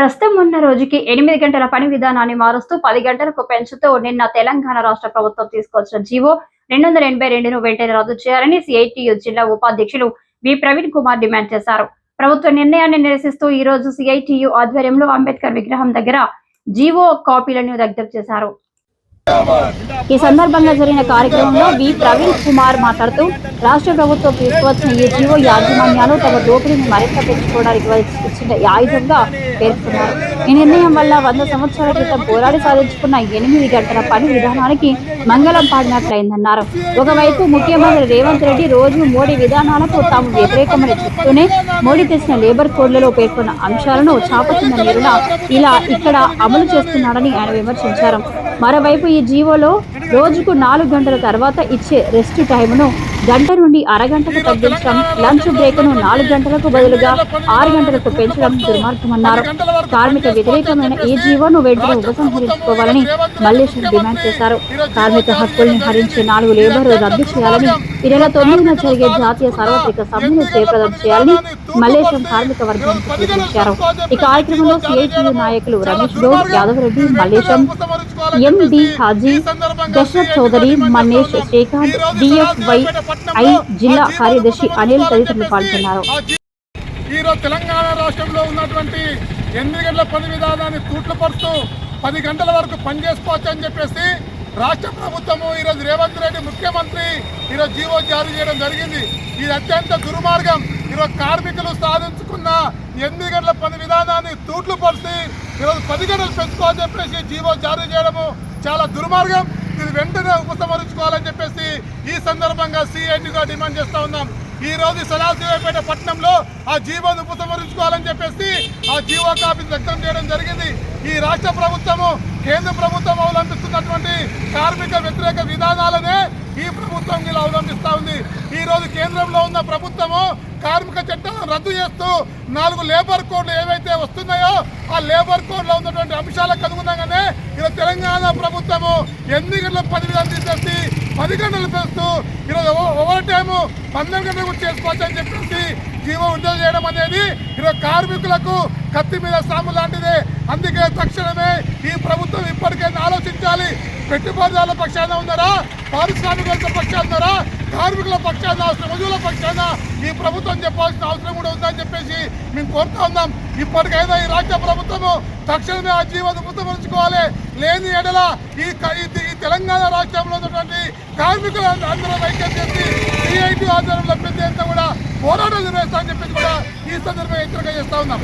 ప్రస్తుతం ఉన్న రోజుకి ఎనిమిది గంటల పని విధానాన్ని మారుస్తూ పది గంటలకు పెంచుతూ నిన్న తెలంగాణ రాష్ట్ర ప్రభుత్వం తీసుకొచ్చిన జీవో రెండు వందల ఎనభై రెండును వెంటనే రద్దు చేయాలని సిఐటియు జిల్లా ఉపాధ్యక్షులు వి ప్రవీణ్ కుమార్ డిమాండ్ చేశారు. ప్రభుత్వ నిర్ణయాన్ని నిరసిస్తూ ఈ రోజు సిఐటియు ఆధ్వర్యంలో అంబేద్కర్ విగ్రహం దగ్గర జీవో కాపీలను దగ్ధం చేశారు. ఈ సందర్భంగా జరిగిన కార్యక్రమంలో వి. ప్రవీణ్ కుమార్ మాట్లాడుతూ రాష్ట్ర ప్రభుత్వం తీసుకువచ్చిన ఈ జీవో యాజమాన్యాలు తమ దోపిడీని మరింత పెంచుకోవడానికి ఇచ్చిన ఆయుధంగా పేర్కొన్నారు. ఈ నిర్ణయం వల్ల వంద సంవత్సరాల క్రితం పోరాడి సాధించుకున్న ఎనిమిది గంటల పని విధానానికి మంగళం పాడినట్లయిందన్నారు. ఒకవైపు ముఖ్యమంత్రి రేవంత్ రెడ్డి రోజు మోడీ విధానాలకు తాము వ్యతిరేకమని చెప్తూనే మోడీ తెచ్చిన లేబర్ కోడ్లలో పేర్కొన్న అంశాలను చాపకింద నీరులా ఇలా ఇక్కడ అమలు చేస్తున్నాడని ఆయన విమర్శించారు. మరోవైపు ఈ జీవోలో రోజుకు నాలుగు గంటల తర్వాత ఇచ్చే రెస్ట్ టైంను గంట నుండి అరగంటకు తగ్గించడం లంచ్ బ్రేక్ను నాలుగు గంటలకు బదులుగా ఆరు గంటలకు పెంచడం దుర్మార్గమన్నారు. కార్మిక వ్యతిరేకమైన ఈ జీవోను వెంటనే ఉపసంహరించుకోవాలని మల్లేశ్వర్ డిమాండ్ చేశారు. కార్మిక హక్కుల్ని హరించే నాలుగు లేబర్ రద్దు చేయాలని ఈ నెల తొమ్మిదిన జరిగే జాతీయ సార్వత్రిక సభను జయప్రదం చేయాలని మల్లేశ్వరం కార్మిక వర్గానికి సూచించారు ఈ కార్యక్రమంలో సిఐటియు నాయకులు Ramesh Goud Yadav Reddy Mallesham MD Haji Dasharath Chaudhary Mannesh Srikanth DFY I జిల్లా కార్యదర్శి అనిల్ తదితరులు పాల్గొన్నారు. ఈరోజు తెలంగాణ రాష్ట్రంలో ఉన్నటువంటి ఎనిమిది గంటల పని విధానాన్ని తూట్లు పరుస్తూ పది గంటల వరకు పనిచేసుకోవచ్చు అని చెప్పేసి రాష్ట్ర ప్రభుత్వము ఈరోజు రేవంత్ రెడ్డి ముఖ్యమంత్రి ఈరోజు జీవో జారీ చేయడం జరిగింది. ఇది అత్యంత దుర్మార్గం. ఈరోజు కార్మికులు సాధించుకున్న ఎనిమిది గంటల పని విధానాన్ని తూట్లు పరిచి ఈరోజు పది గంటలు పెంచుకోవాలని చెప్పేసి జీవో జారీ చేయడము చాలా దుర్మార్గం. ఇది వెంటనే ఉపసంహరించుకోవాలని చెప్పేసి ఈ సందర్భంగా సిఐటిగా డిమాండ్ చేస్తా ఉన్నాం. ఈ రోజు సదాశివపేట పట్టణంలో ఆ జీవోను ఉపసంహరించుకోవాలని చెప్పేసి ఆ జీవో కాపీని వ్యక్తం చేయడం జరిగింది. ఈ రాష్ట్ర ప్రభుత్వము కేంద్ర ప్రభుత్వం అవలంబిస్తున్నటువంటి కార్మిక వ్యతిరేక విధానాలనే ఈ ప్రభుత్వం ఇలా అవలంబిస్తూ ఉంది. ఈ రోజు కేంద్రంలో ఉన్న ప్రభుత్వము కార్మిక చట్టాలను రద్దు చేస్తూ నాలుగు లేబర్ కోడ్లు ఏవైతే వస్తున్నాయో ఆ లేబర్ కోడ్లో ఉన్నటువంటి అంశాలకు అనుగుణంగానే ఇలా తెలంగాణ ప్రభుత్వము ఎనిమిది గంటల పది విధానం తీసేసి పది గంటలు పెంచుతూ పన్నెండు గంటలు కూడా చేసుకోవచ్చు అని చెప్పేసి జీవో విడుదల చేయడం అనేది ఈరోజు కార్మికులకు కత్తి మీద సాము లాంటిదే. అందుకే తక్షణమే ఈ ప్రభుత్వం ఇప్పటికైనా ఆలోచించాలి. పెట్టుబడిదారుల పక్షాన ఉన్నారా? పారిశ్రామికుల పక్షాన ఉన్నారా? కార్మికుల పక్షాన శ్రమజీవుల పక్షాన ఈ ప్రభుత్వం చెప్పాల్సిన అవసరం కూడా ఉందని చెప్పేసి మేము కోరుతా ఉన్నాం. ఇప్పటికైనా ఈ రాష్ట్ర ప్రభుత్వము తక్షణమే ఆ జీవన ఉపసంహరించుకోవాలి లేని ఎడల ఈ ఈ తెలంగాణ రాష్ట్రంలో ఉన్నటువంటి కార్మికులు అందరూ ఐక్యం చేసి సిఐటి ఆధ్వర్యంలో పెద్ద ఎత్తున కూడా పోరాటం నిర్వహిస్తామని చెప్పేసి కూడా ఈ సందర్భంగా హెచ్చరిక చేస్తా ఉన్నాం.